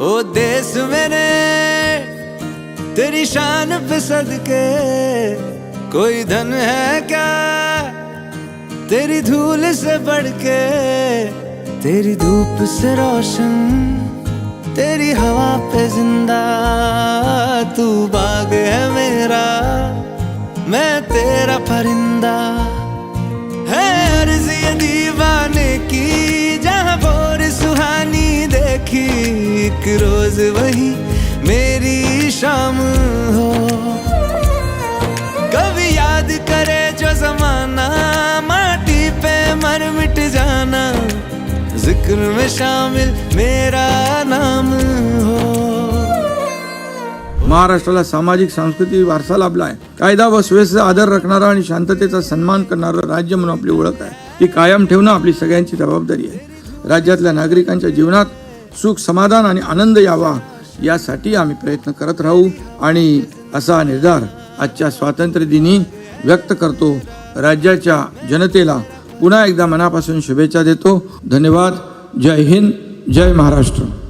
ओ देश मेरे तेरी शान पे सदके कोई धन है क्या? तेरी धूल से बढ़ के तेरी धूप से रोशन तेरी हवा पे जिंदा तू बाग है मेरा मैं तेरा परिंदा। है अर्ज एक रोज वही मेरी शाम हो। कभी याद करे जो जमाना माटी पे मर मिट जाना जिक्र में शामिल मेरा नाम हो। महाराष्ट्राला सामाजिक सांस्कृतिक वारसा लाभला आहे. कायदा व सुव्यवस्थेचा आदर राखणारा आणि शांततेचा सन्मान करणारं राज्य म्हणून आपली ओळख आहे. ती कायम ठेवणं आपली सगळ्यांची जबाबदारी आहे. राज्यातल्या नागरिकांच्या जीवनात सुख समाधान आणि आनंद यावा यासाठी आम्ही प्रयत्न करत राहू आणि असा निर्धार आजच्या स्वातंत्र्य दिनी व्यक्त करतो. राज्याच्या जनतेला पुन्हा एकदा मनापासून शुभेच्छा देतो. धन्यवाद. जय हिंद. जय महाराष्ट्र.